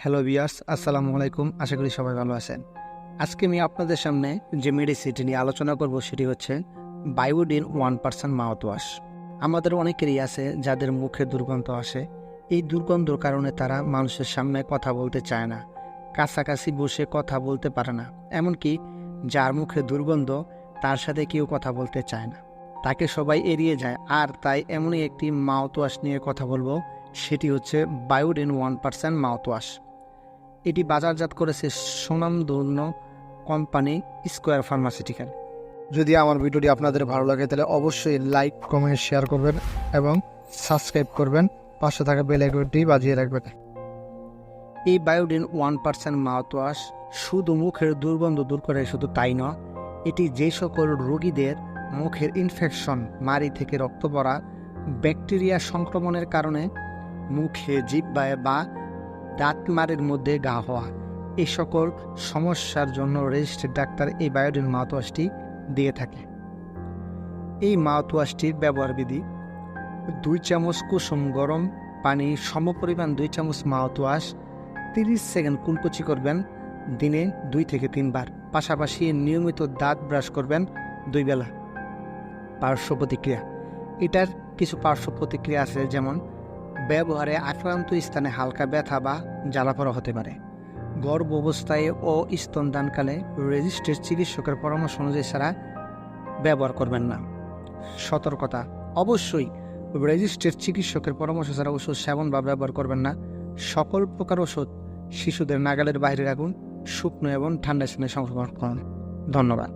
Hello বিয়ার্স আসসালামু আলাইকুম। আশা করি সবাই ভালো আছেন। আজকে আমি আপনাদের সামনে যে মেডিসিনটি নিয়ে আলোচনা করব সেটি হচ্ছে Biodine one percent mouthwash আমাদের অনেকেরই আছে যাদের মুখে দুর্গন্ধ আসে। এই দুর্গন্ধর কারণে তারা মানুষের সামনে কথা বলতে চায় না। কাছাকাছি বসে কথা বলতে পারে না। এমনকি যার মুখে দুর্গন্ধ, তার সাথে কেউ কথা বলতে চায় না। তাকে সবাই এড়িয়ে যায়। আর তাই এমনই একটি মাউথ ওয়াশ নিয়ে কথা বলব। সেটি হচ্ছে Biodine one percent mouthwash এটি বাজারজাত করেছে সুনামধন্য কোম্পানি স্কোয়ার ফার্মাসিউটিক্যাল। যদি আমার ভিডিওটি আপনাদের ভালো লাগে তাহলে অবশ্যই লাইক কমেন্ট শেয়ার করবেন এবং সাবস্ক্রাইব করবেন। পাশে থাকা বেল আইকনটি বাজিয়ে রাখবেন। এই বায়োডিন ওয়ান পার্সেন্ট মাউথওয়াশ শুধু মুখের দুর্গন্ধ দূর করে শুধু তাই নয় এটি যে সকল রোগীদের মুখের ইনফেকশন মাড়ি থেকে রক্ত পড়া ব্যাকটেরিয়া সংক্রমণের কারণে মুখে জিব্বায় বা দাঁত মাড়ির মধ্যে গা হওয়া। এ সকল সমস্যার জন্য রেজিস্টার্ড ডাক্তার এই বায়োডিন মাউথওয়াশটি দিয়ে থাকে। এই মাউথওয়াশটির ব্যবহার বিধি, দুই চামচ কুসুম গরম পানি, সমপরিমাণ দুই চামচ মাউথওয়াশ, তিরিশ সেকেন্ড কুলকুচি করবেন, দিনে দুই থেকে তিনবার। পাশাপাশি নিয়মিত দাঁত ব্রাশ করবেন দুই বেলা। পার্শ্ব প্রতিক্রিয়া, এটার কিছু পার্শ্ব প্রতিক্রিয়া আছে যেমন ব্যবহারে আক্রান্ত স্থানে হালকা ব্যথা বা জ্বালাপড়া হতে পারে। গর্ভ অবস্থায় ও স্তনদানকালে রেজিস্টার্ড চিকিৎসকের পরামর্শ অনুযায়ী ছাড়া ব্যবহার করবেন না। সতর্কতা, অবশ্যই রেজিস্টার্ড চিকিৎসকের পরামর্শ ছাড়া ওষুধ সেবন বা ব্যবহার করবেন না। সকল প্রকার ওষুধ শিশুদের নাগালের বাইরে রাখুন, শুকনো এবং ঠান্ডা স্থানে সংরক্ষণ করুন। ধন্যবাদ।